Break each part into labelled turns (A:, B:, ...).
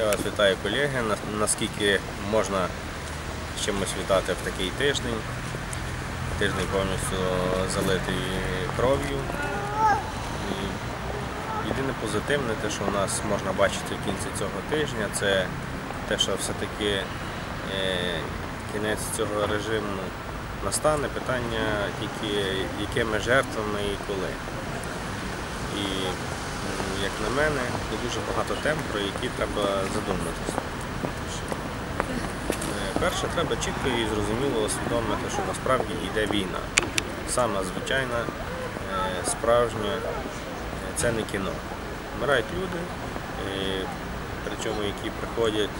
A: Я вас вітаю, колеги. Наскільки можна чимось вітати в такий тиждень? Тиждень повністю залитий кров'ю. Єдине позитивне, те, що у нас можна бачити в кінці цього тижня, це те, що все-таки е, кінець цього режиму настане. Питання тільки якими жертвами і коли. І на мене, є дуже багато тем, про які треба задуматися. Е, Перше, треба чітко і зрозуміло усвідомити, що насправді йде війна. Саме звичайна, е, справжня, е, це не кіно. Вмирають люди, причому які приходять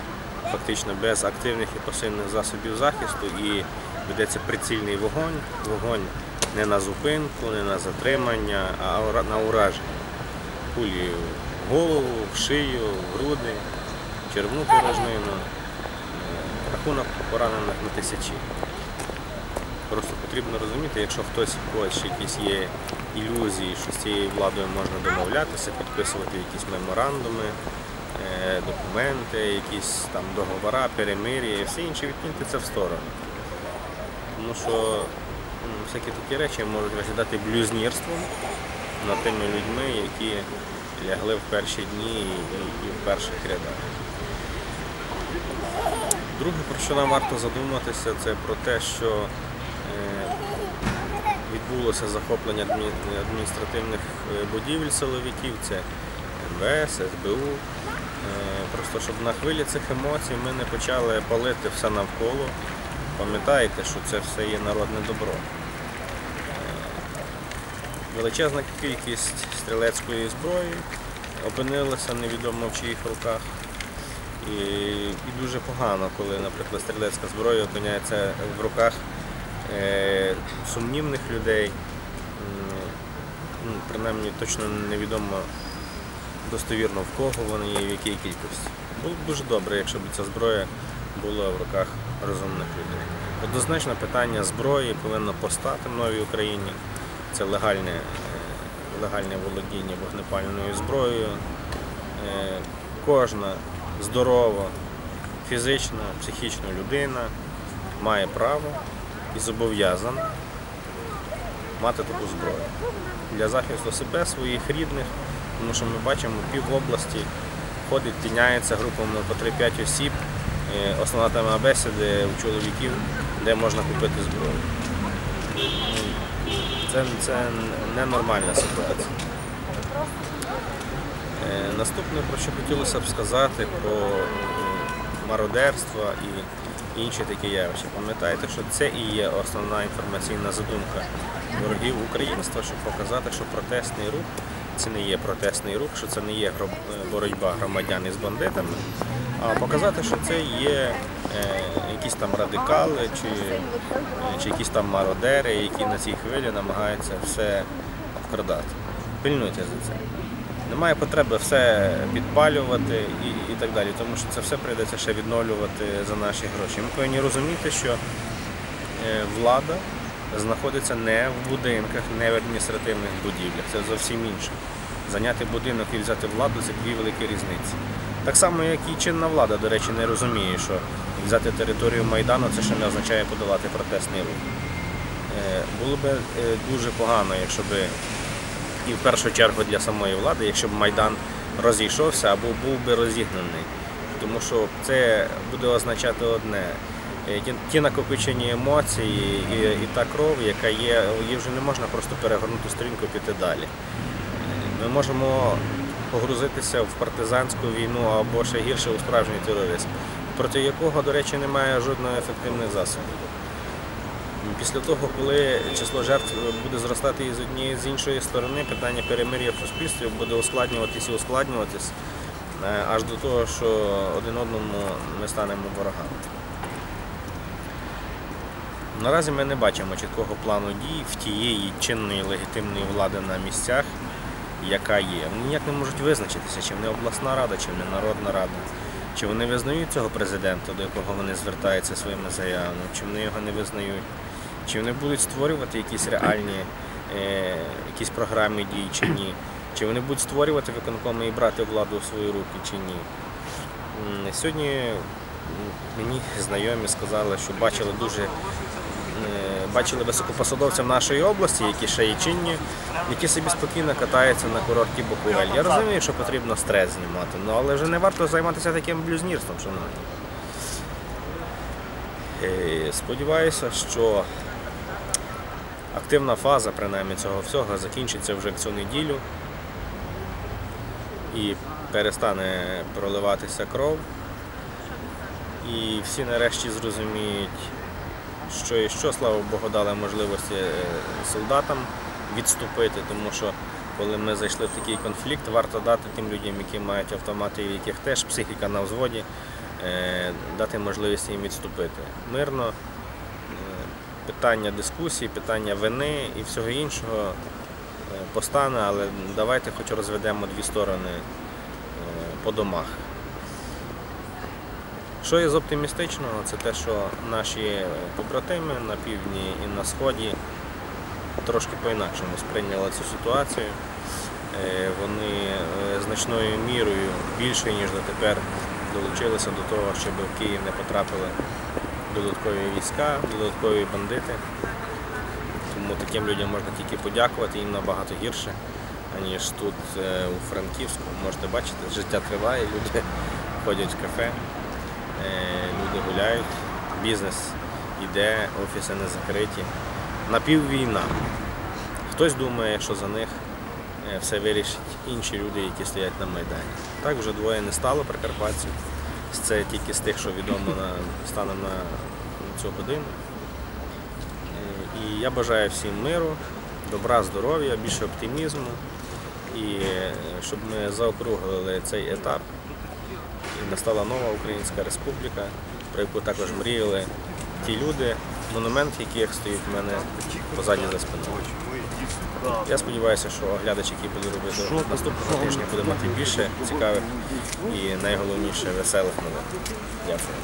A: фактично без активних і пасивних засобів захисту і ведеться прицільний вогонь. Вогонь не на зупинку, не на затримання, а на ураження. Кулі в голову, в шию, в груди, в червну порожнину. Рахунок поранених на тисячі. Просто потрібно розуміти, якщо хтось когось ще якісь є ілюзії, що з цією владою можна домовлятися, підписувати якісь меморандуми, е, документи, якісь там договора, перемир'я і все інше, відкиньте це в сторону. Тому що всякі такі речі можуть виглядати блюзнірством над тими людьми, які лягли в перші дні і, в перших рядах. Друге, про що нам варто задуматися, це про те, що е, відбулося захоплення адміністративних е, будівель силовиків, це МВС, СБУ. Е, Просто щоб на хвилі цих емоцій ми не почали палити все навколо. Пам'ятаєте, що це все є народне добро. Величезна кількість стрілецької зброї опинилася невідомо в чиїх руках. І, і дуже погано, коли, наприклад, стрілецька зброя опиняється в руках е, сумнівних людей. Ну, принаймні точно невідомо достовірно в кого вони є в якій кількості. Було б дуже добре, якщо б ця зброя була в руках розумних людей. Однозначно питання зброї повинно постати в новій Україні. Це легальне, легальне володіння вогнепальною зброєю. Е, Кожна здорова, фізична, психічна людина має право і зобов'язана мати таку зброю для захисту себе, своїх рідних, тому що ми бачимо, пів області ходить, тіняється групами по 3-5 осіб. Е, Основна тема бесіди у чоловіків, де можна купити зброю. Це, це ненормальна ситуація. Е, Наступне, про що хотілося б сказати, про мародерство і інші такі явища. Пам'ятаєте, що це і є основна інформаційна задумка ворогів українства, щоб показати, що протестний рух це не є протестний рух, що це не є е, боротьба громадян із бандитами, а показати, що це є е, якісь там радикали чи, чи якісь там мародери, які на цій хвилі намагаються все вкрадати. Пильнуйте за це. Немає потреби все підпалювати і, і так далі, тому що це все прийдеться ще відновлювати за наші гроші. Ми повинні розуміти, що е, влада знаходиться не в будинках, не в адміністративних будівлях. Це зовсім інше. Зайняти будинок і взяти владу це дві великі різниці. Так само, як і чинна влада, до речі, не розуміє, що взяти територію Майдану це ще не означає подолати протестний рух. Е, Було б е, дуже погано, якщо би і в першу чергу для самої влади, якщо б Майдан розійшовся або був би розігнаний. Тому що це буде означати одне. Е, Ті, накопичені емоції і, і та кров, яка є, її вже не можна просто перегорнути сторінку і піти далі. Ми можемо погрузитися в партизанську війну або ще гірше у справжній тероризм, проти якого, до речі, немає жодних ефективних засобів. Після того, коли число жертв буде зростати і з однієї з іншої сторони, питання перемир'я в суспільстві буде ускладнюватись і ускладнюватись е, аж до того, що один одному ми станемо ворогами. Наразі ми не бачимо чіткого плану дій в тієї чинної легітимної влади на місцях, яка є. Вони ніяк не можуть визначитися, чи вони обласна рада, чи вони народна рада, чи вони визнають цього президента, до якого вони звертаються своїми заявами, чи вони його не визнають, чи вони будуть створювати якісь реальні е, якісь програми дій чи ні, чи вони будуть створювати виконкоми і брати владу у свої руки чи ні. Сьогодні мені знайомі сказали, що бачили дуже бачили високопосадовців нашої області, які ще є чинні, які собі спокійно катаються на курорті Буковель. Я розумію, що потрібно стрес знімати, ну, але вже не варто займатися таким блюзнірством, шановні. Е, Сподіваюся, що активна фаза принаймні цього всього закінчиться вже цю неділю і перестане проливатися кров. І всі нарешті зрозуміють, що і що, слава Богу, дали можливості е, солдатам відступити, тому що коли ми зайшли в такий конфлікт, варто дати тим людям, які мають автомати, в яких теж психіка на взводі, е, дати можливість їм відступити. Мирно, е, питання дискусії, питання вини і всього іншого постане, але давайте хоч розведемо дві сторони по домах. Що є з оптимістичного, це те, що наші побратими на півдні і на сході трошки по-інакшому сприйняли цю ситуацію. Е, Вони е, значною мірою більше, ніж дотепер, долучилися до того, щоб в Київ не потрапили додаткові війська, додаткові бандити. Тому таким людям можна тільки подякувати, їм набагато гірше, аніж тут е, у Франківську. Можете бачити, життя триває, люди ходять в кафе, люди гуляють, бізнес іде, офіси не закриті. Напіввійна. Хтось думає, що за них е, все вирішать інші люди, які стоять на Майдані. Так вже двоє не стало прикарпатців. Це тільки з тих, що відомо на, станом на цю годину. Е, І я бажаю всім миру, добра, здоров'я, більше оптимізму і е, щоб ми заокруглили цей етап настала нова Українська Республіка, про яку також мріяли ті люди, монумент яких стоїть в мене позаді за спиною. Я сподіваюся, що глядач, який буде робити наступного тижня, буде мати більше цікавих і найголовніше веселих новин. Дякую.